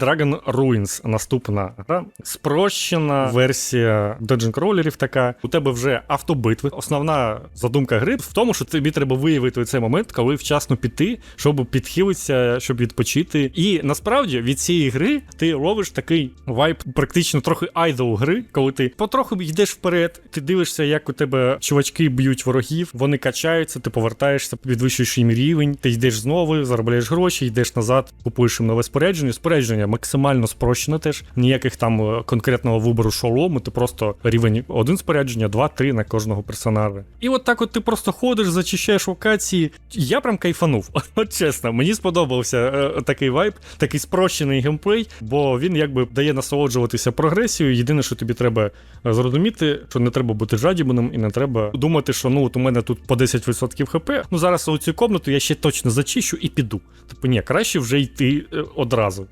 Dragon Ruins наступна гра. Спрощена версія Dungeon кролерів така. У тебе вже автобитви. Основна задумка гри в тому, що тобі треба виявити цей момент, коли вчасно піти, щоб підхилитися, щоб відпочити. І насправді від цієї гри ти ловиш такий вайб, практично трохи айдол гри, коли ти потроху йдеш вперед, ти дивишся, як у тебе чувачки б'ють ворогів, вони качаються, ти повертаєшся, підвищуєш їм рівень, ти йдеш знову, заробляєш гроші, йдеш назад, купуєш їм нове спорядження. Спорядження максимально спрощене теж. Ніяких там е, конкретного вибору шолому, ти просто рівень один спорядження, два, три на кожного персонажа. І от так от ти просто ходиш, зачищаєш локації. Я прям кайфанув. От чесно, мені сподобався е, такий вайб, такий спрощений геймплей, бо він якби дає насолоджуватися прогресією. Єдине, що тобі треба е, зрозуміти, що не треба бути жадібним і не треба думати, що ну от у мене тут по 10% хп. Ну зараз у цю комнату я ще точно зачищу і піду. Типу, ні, краще вже йти одразу.